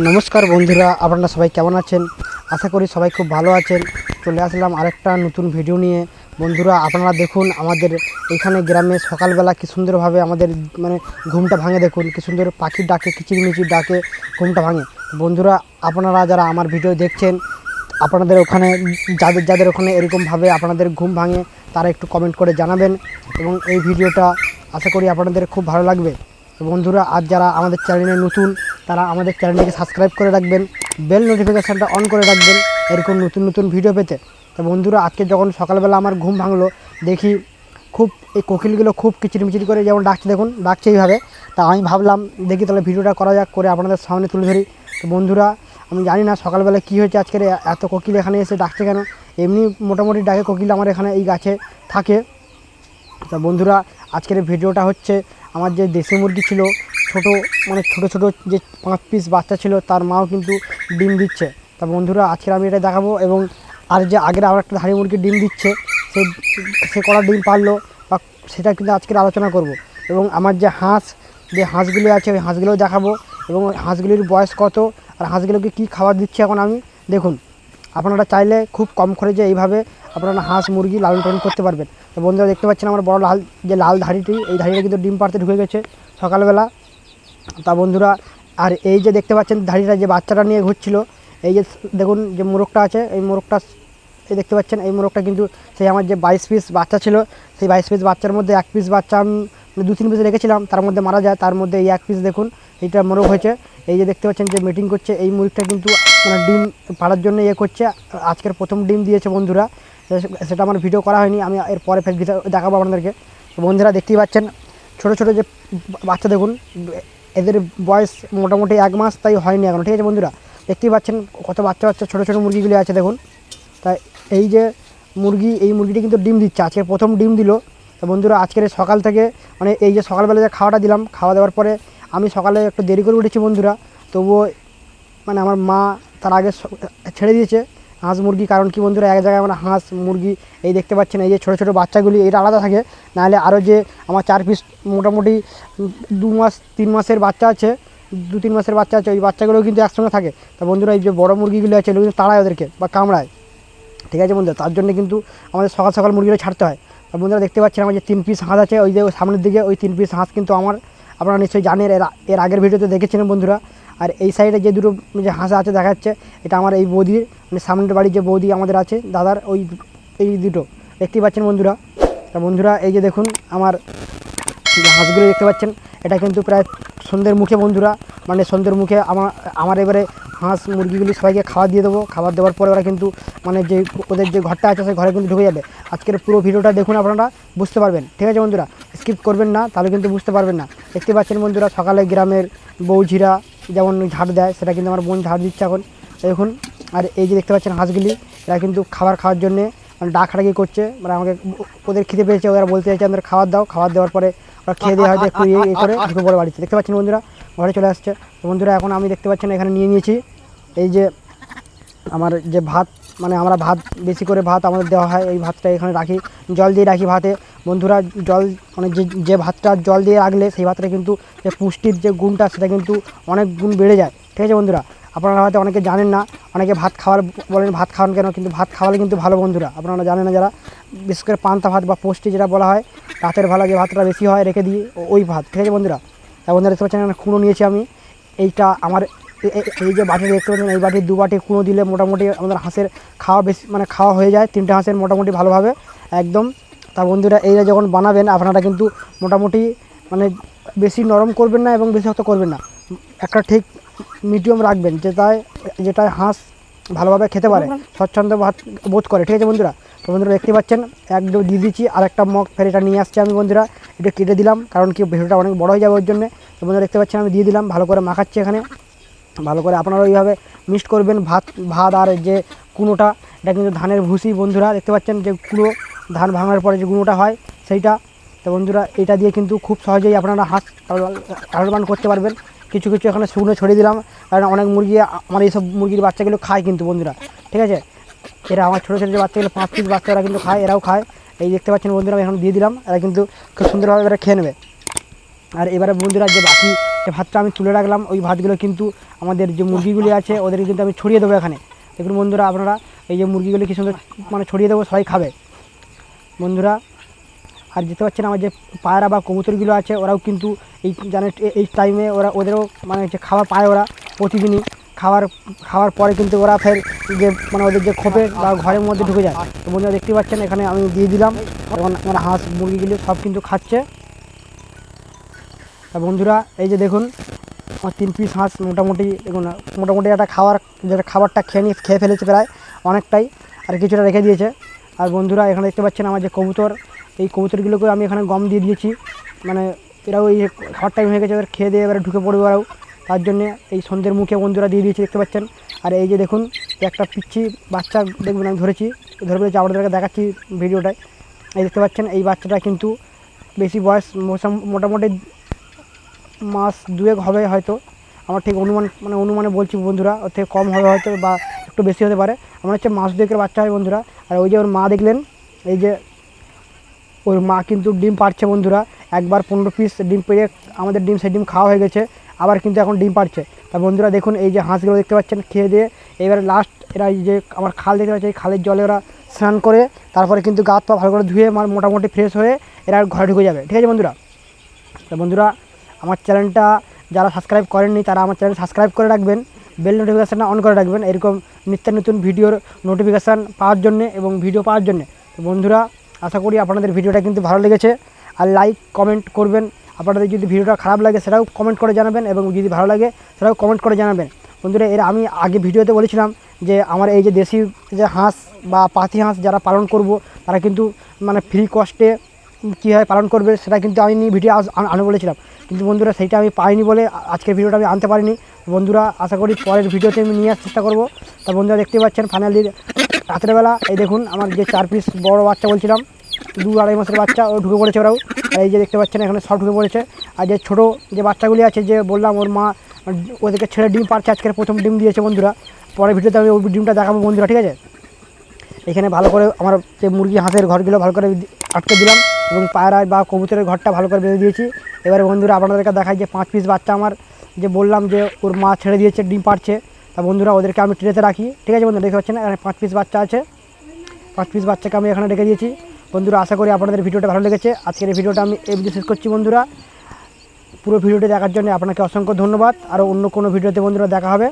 নমস্কার বন্ধুরা, আপনারা সবাই কেমন আছেন? আশা করি সবাই খুব ভালো আছেন। চলে আসলাম আরেকটা নতুন ভিডিও নিয়ে। বন্ধুরা, আপনারা দেখুন, আমাদের এখানে গ্রামে সকালবেলা কি সুন্দরভাবে আমাদের মানে ঘুমটা ভাঙে দেখুন। কি সুন্দর পাখির ডাকে, কিচিরমিচির ডাকে ঘুমটা ভাঙে। বন্ধুরা, আপনারা যারা আমার ভিডিও দেখছেন, আপনাদের ওখানে, যাদের যাদের ওখানে এরকমভাবে আপনাদের ঘুম ভাঙে, তারা একটু কমেন্ট করে জানাবেন। এবং এই ভিডিওটা আশা করি আপনাদের খুব ভালো লাগবে। বন্ধুরা আজ যারা আমাদের চ্যানেলে নতুন তারা আমাদের চ্যানেলটিকে সাবস্ক্রাইব করে রাখবেন, বেল নোটিফিকেশানটা অন করে রাখবেন এরকম নতুন নতুন ভিডিও পেতে। তো বন্ধুরা, আজকে যখন সকালবেলা আমার ঘুম ভাঙলো, দেখি খুব এই কোকিলগুলো খুব কিচিরমিচির করে যেমন ডাকছে, দেখুন, ডাকছে এইভাবে। তা আমি ভাবলাম, দেখি তাহলে ভিডিওটা করা যাক, করে আপনাদের সামনে তুলে ধরি। তো বন্ধুরা, আমি জানি না সকালবেলা কী হয়েছে আজকের এত কোকিল এখানে এসে ডাকছে কেন? এমনি মোটামুটি ডাকে কোকিল আমার এখানে এই গাছে থাকে। তা বন্ধুরা, আজকের ভিডিওটা হচ্ছে আমার যে দেশি মুরগি ছিল ছোট মানে ছোট ছোট যে পাঁচ পিস বাচ্চা ছিল, তার মাও কিন্তু ডিম দিচ্ছে। তা বন্ধুরা, আজকের আমি এটা দেখাবো এবং আর যে আগের আবার একটা ধাড়ি মুরগি ডিম দিচ্ছে, সে সে কটা ডিম পারল বা সেটা কিন্তু আজকের আলোচনা করব। এবং আমার যে হাঁস, যে হাঁসগুলি আছে, ওই হাঁসগুলোও দেখাবো এবং হাঁসগুলির বয়স কত আর হাঁসগুলোকে কী খাবার দিচ্ছে এখন আমি, দেখুন। আপনারা চাইলে খুব কম খরচে এইভাবে আপনারা হাঁস, মুরগি লালন পালন করতে পারবেন। তো বন্ধুরা, দেখতে পাচ্ছেন আমার বড় লাল, যে লাল ধাড়িটি, এই ধাড়িটা কিন্তু ডিম পাড়তে ঢুকে গেছে সকালবেলা। তা বন্ধুরা, আর এই যে দেখতে পাচ্ছেন ধাড়িটা যে বাচ্চাটা নিয়ে ঘুরছিল, এই যে দেখুন যে মোরগটা আছে, এই মোরগটা এই দেখতে পাচ্ছেন, এই মোরগটা কিন্তু সেই আমার যে বাইশ পিস বাচ্চা ছিল, সেই বাইশ পিস বাচ্চার মধ্যে এক পিস বাচ্চা আমি মানে দু তিন পিস রেখেছিলাম, তার মধ্যে মারা যায়, তার মধ্যে এই এক পিস দেখুন, এইটা মোরগ হয়েছে। এই যে দেখতে পাচ্ছেন যে মিটিং করছে, এই মুরগিটা কিন্তু মানে ডিম পাড়ার জন্য ইয়ে করছে, আজকের প্রথম ডিম দিয়েছে বন্ধুরা। সেটা আমার ভিডিও করা হয়নি, আমি এর পরে ফের দেখাবো আপনাদেরকে। বন্ধুরা দেখতেই পাচ্ছেন, ছোট ছোট যে বাচ্চা দেখুন এদের বয়স মোটামুটি এক মাস, তাই হয়নি এখনও। ঠিক আছে বন্ধুরা, দেখতেই পাচ্ছেন কত বাচ্চা বাচ্চা, ছোটো ছোটো মুরগিগুলি আছে দেখুন। তাই এই যে মুরগি, এই মুরগিটি কিন্তু ডিম দিচ্ছে। আজকে প্রথম ডিম দিল। তো বন্ধুরা, আজকের সকাল থেকে মানে এই যে সকালবেলা যে খাওয়াটা দিলাম, খাওয়া দেওয়ার পরে আমি সকালে একটু দেরি করে উঠেছি বন্ধুরা। তবুও মানে আমার মা তার আগে ছেড়ে দিয়েছে। হাঁস মুরগি, কারণ কি বন্ধুরা, এক জায়গায় আমরা হাঁস, মুরগি, এই দেখতে পাচ্ছেন, এই যে ছোটো ছোটো বাচ্চাগুলি, এটা আলাদা থাকে। নাহলে আরও যে আমার চার পিস মোটামুটি দু মাস, তিন মাসের বাচ্চা আছে, দু তিন মাসের বাচ্চা আছে, ওই বাচ্চাগুলো কিন্তু একসঙ্গে থাকে। তা বন্ধুরা, এই যে বড় মুরগিগুলো আছে, এগুলো কিন্তু তাড়ায় ওদেরকে বা কামড়ায়। ঠিক আছে বন্ধুরা, তার জন্য কিন্তু আমাদের সকাল সকাল মুরগিগুলো ছাড়তে হয়। আর বন্ধুরা, দেখতে পাচ্ছেন আমার যে তিন পিস হাঁস আছে, ওই যে সামনের দিকে, ওই তিন পিস হাঁস কিন্তু আমার আপনারা নিশ্চয়ই জানেন, এর এর আগের ভিডিওতে দেখেছিলেন বন্ধুরা। আর এই সাইডে যে দুটো যে হাঁস আছে দেখা যাচ্ছে এটা আমার এই বৌদির মানে সামনের বাড়ির যে বৌদি আমাদের আছে, দাদার ওই, এই দুটো। দেখতেই পাচ্ছেন বন্ধুরা? তা বন্ধুরা, এই যে দেখুন, আমার যে হাঁসগুলো দেখতে পাচ্ছেন, এটা কিন্তু প্রায় সন্ধ্যের মুখে বন্ধুরা মানে সন্ধ্যের মুখে আমার আমার এবারে হাঁস মুরগিগুলি সবাইকে খাবার দিয়ে দেবো। খাবার দেওয়ার পরে ওরা কিন্তু মানে যে, ওদের যে ঘরটা আছে সেই ঘরে কিন্তু ঢুকে যাবে। আজকের পুরো ভিডিওটা দেখুন আপনারা, বুঝতে পারবেন। ঠিক আছে বন্ধুরা? স্কিপ করবেন না, তাহলে কিন্তু বুঝতে পারবেন না। দেখতে পাচ্ছেন বন্ধুরা, সকালে গ্রামের বৌঝিরা যেমন ঝাড় দেয়, সেটা কিন্তু আমার বোন ঝাড় দিচ্ছে এখন। দেখুন, আর এই যে দেখতে পাচ্ছেন হাঁসগুলি, এরা কিন্তু খাবার খাওয়ার জন্যে মানে ডাকাডাকি করছে। মানে আমাকে ওদের খেতে পেয়েছে, ওরা বলতে চাইছে, আমাদের খাবার দাও। খাবার দেওয়ার পরে ওরা খেয়ে দিয়ে হয়তো একটু ইয়ে করে ঢুকে পড়ে বাড়িতে। দেখতে পাচ্ছেন বন্ধুরা, ঘরে চলে আসছে। বন্ধুরা, এখন আমি দেখতে পাচ্ছেন, এখানে নিয়ে নিয়েছি। এই যে আমার যে ভাত মানে আমরা ভাত, বেশি করে ভাত আমাদের দেওয়া হয়, এই ভাতটা এখানে রাখি। জল দিয়ে রাখি ভাতে। বন্ধুরা, জল মানে যে যে ভাতটা জল দিয়ে রাখলে সেই ভাতটা কিন্তু যে পুষ্টির যে গুণটা, সেটা কিন্তু অনেক গুণ বেড়ে যায়। ঠিক আছে বন্ধুরা? আপনারা হয়তো অনেকে জানেন না, অনেকে ভাত খাওয়ার বলেন, ভাত খাওয়ান কেন? কিন্তু ভাত খাওয়ালে কিন্তু ভালো বন্ধুরা। আপনারা জানেন না যারা, বিশেষ করে পান্তা ভাত বা পুষ্টি যেটা বলা হয়, রাতের ভালো যে ভাতটা বেশি হয়, রেখে দিই ওই ভাত। ঠিক আছে বন্ধুরা? বন্ধুরা, দেখতে পাচ্ছেন কুঁড়ো নিয়েছি আমি। এইটা আমার এই যে বাটি দেখতে পাচ্ছেন, এই বাটি দু বাটি কুঁড়ো দিলে মোটামুটি আমাদের হাঁসের খাওয়া বেশি মানে খাওয়া হয়ে যায়, তিনটে হাঁসের মোটামুটি ভালোভাবে, একদম। তা বন্ধুরা এইটা যখন বানাবেন, আপনারা কিন্তু মোটামুটি মানে বেশি নরম করবেন না এবং বেশি শক্ত করবেন না। একটা ঠিক মিডিয়াম রাখবেন, যেটায় যেটায় হাঁস ভালোভাবে খেতে পারে স্বচ্ছন্দ ভাত বোধ করে, ঠিক আছে বন্ধুরা? তো বন্ধুরা, দেখতে পাচ্ছেন, একদম দিয়ে দিচ্ছি আর একটা মগ ফের এটা নিয়ে আসছি আমি বন্ধুরা, এটা কেটে দিলাম, কারণ কি ভিডিওটা অনেক বড় হয়ে যাবে ওর জন্য। তো বন্ধুরা, দেখতে পাচ্ছেন, আমি দিয়ে দিলাম, ভালো করে মাখাচ্ছি এখানে। ভালো করে আপনারা ওইভাবে মিক্সড করবেন ভাত ভাত আর যে কুনোটা, এটা কিন্তু ধানের ভুসি, বন্ধুরা দেখতে পাচ্ছেন যে কুড়ো ধান ভাঙার পরে যে গুঁড়োটা হয় সেইটা। তো বন্ধুরা এটা দিয়ে কিন্তু খুব সহজেই আপনারা হাঁস লালন করতে পারবেন। কিছু কিছু এখানে শুকনো ছড়িয়ে দিলাম, কারণ অনেক মুরগি আমার এইসব মুরগির বাচ্চাগুলো খায় কিন্তু বন্ধুরা, ঠিক আছে? এরা আমার ছোটো ছোটো যে বাচ্চাগুলো, পাঁচ পিস বাচ্চা এরা কিন্তু খায়, এরাও খায়। এই দেখতে পাচ্ছেন বন্ধুরা, আমি এখন দিয়ে দিলাম, এরা কিন্তু খুব সুন্দরভাবে এরা খেয়ে নেবে। আর এবারে বন্ধুরা যে বাকি ভাতটা আমি তুলে রাখলাম, ওই ভাতগুলো কিন্তু আমাদের যে মুরগিগুলি আছে, ওদেরকে কিন্তু আমি ছড়িয়ে দেবো এখানে। দেখুন বন্ধুরা, আপনারা এই যে মুরগিগুলি কি সুন্দর মানে ছড়িয়ে দেবো, সবাই খাবে। বন্ধুরা, আর যেতে পারছেন আমার যে পায়রা বা কবুতরগুলো আছে, ওরাও কিন্তু এই জানে, এই টাইমে ওরা, ওদেরও মানে যে খাবার পায় ওরা প্রতিদিনই। খাওয়ার খাওয়ার পরে কিন্তু ওরা ফের যে মানে ওদের যে খোপে বা ঘরের মধ্যে ঢুকে যায়। তো বন্ধুরা, দেখতে পাচ্ছেন, এখানে আমি দিয়ে দিলাম। এখন আমার হাঁস, মুরগিগুলো সব কিন্তু খাচ্ছে। আর বন্ধুরা, এই যে দেখুন, আমার তিন পিস হাঁস মোটামুটি, দেখুন, মোটামুটি একটা খাবার যেটা খাবারটা খেয়ে নিয়ে, খেয়ে ফেলেছে প্রায় অনেকটাই, আর কিছুটা রেখে দিয়েছে। আর বন্ধুরা, এখানে দেখতে পাচ্ছেন আমার যে কবুতর, এই কবুতরগুলোকে আমি এখানে গম দিয়ে দিয়েছি। মানে এরাও এই খাওয়ার টাইম হয়ে গেছে, এবার খেয়ে দিয়ে এবারে ঢুকে পড়বে ওরাও তার জন্যে এই সন্ধ্যের মুখে বন্ধুরা দিয়ে দিয়েছি, দেখতে পাচ্ছেন। আর এই যে দেখুন একটা পিচ্ছি বাচ্চা দেখবেন, আমি ধরেছি ধরে ফেলেছি আপনাদেরকে দেখাচ্ছি ভিডিওটায়। এই দেখতে পাচ্ছেন, এই বাচ্চাটা কিন্তু বেশি বয়স মোটাম- মোটামুটি মাস দুয়েক হবে হয়তো। আমার ঠিক অনুমান মানে অনুমানে বলছি বন্ধুরা, ওর থেকে কম হবে হয়তো বা একটু বেশি হতে পারে। আমার হচ্ছে মাস দুয়েকের বাচ্চা হয় বন্ধুরা। আর ওই যে ওর মা দেখলেন, এই যে ওর মা কিন্তু ডিম পাড়ছে বন্ধুরা। একবার পনেরো পিস ডিম পেড়ে আমাদের ডিম, সেই ডিম খাওয়া হয়ে গেছে, আবার কিন্তু এখন ডিম পাড়ছে। তা বন্ধুরা দেখুন, এই যে হাঁসগুলো দেখতে পাচ্ছেন, খেয়ে দিয়ে এবারে লাস্ট এরা এই যে আমার খাল দেখতে পাচ্ছে এই খালের জলে ওরা স্নান করে, তারপরে কিন্তু গা পা ভালো করে ধুয়ে আমার মোটামুটি ফ্রেশ হয়ে এরা ঘরে ঢুকে যাবে। ঠিক আছে বন্ধুরা? তা বন্ধুরা আমার চ্যানেলটা যারা সাবস্ক্রাইব করেননি, তারা আমার চ্যানেল সাবস্ক্রাইব করে রাখবেন, বেল নোটিফিকেশানটা অন করে রাখবেন, এরকম নিত্য নতুন ভিডিওর নোটিফিকেশান পাওয়ার জন্যে এবং ভিডিও পাওয়ার জন্যে। বন্ধুরা, আশা করি আপনাদের ভিডিওটা কিন্তু ভালো লেগেছে। আর লাইক কমেন্ট করবেন। আপনাদের যদি ভিডিওটা খারাপ লাগে, সেটাও কমেন্ট করে জানাবেন এবং যদি ভালো লাগে, সেটাও কমেন্ট করে জানাবেন। বন্ধুরা, এর আমি আগে ভিডিওতে বলেছিলাম যে আমার এই যে দেশি যে হাঁস বা পাতি হাঁস যারা পালন করব, তারা কিন্তু মানে ফ্রি কস্টে কীভাবে পালন করবে, সেটা কিন্তু আমি ভিডিও আস- আন- বলেছিলাম। কিন্তু বন্ধুরা সেইটা আমি পাইনি বলে আজকের ভিডিওটা আমি আনতে পারিনি। বন্ধুরা আশা করি পরের ভিডিওতে আমি নিয়ে আসার চেষ্টা করব। তা বন্ধুরা দেখতে পাচ্ছেন ফাইনালি রাত্রেবেলা এই দেখুন আমার যে চার পিস বড় বাচ্চা বলছিলাম, দু আড়াই মাসের বাচ্চা, ও ঢুকে পড়েছে ওরাও। এই যে দেখতে পাচ্ছেন এখানে সব ঢুকে পড়েছে। আর যে ছোটো যে বাচ্চাগুলি আছে যে বললাম, ওর মা ওদেরকে ছেড়ে ডিম পারছে আজকের প্রথম ডিম দিয়েছে বন্ধুরা। পরের ভিডিওতে আমি ওই ডিমটা দেখাবো বন্ধুরা, ঠিক আছে? এখানে ভালো করে আমার যে মুরগি হাঁসের ঘরগুলো ভালো করে আটকে দিলাম এবং পায়রা বা কবুতরের ঘরটা ভালো করে বেঁধে দিয়েছি। এবারে বন্ধুরা আপনাদেরকে দেখাই যে পাঁচ পিস বাচ্চা আমার, যে বললাম যে ওর মা ছেড়ে দিয়েছে, ডিম পাড়ছে। তা বন্ধুরা ওদেরকে আমি ট্রেতে রাখি। ঠিক আছে বন্ধুরা, দেখতে পাচ্ছেন এখানে পাঁচ পিস বাচ্চা আছে। পাঁচ পিস বাচ্চাকে আমি এখানে রেখে দিয়েছি। বন্ধুরা, আশা করি আপনাদের ভিডিওটা ভালো লেগেছে। আজকের এই ভিডিওটা আমি এই শেষ করছি বন্ধুরা। পুরো ভিডিওটি দেখার জন্য আপনাকে অসংখ্য ধন্যবাদ। আরও অন্য কোনো ভিডিওতে বন্ধুরা দেখা হবে।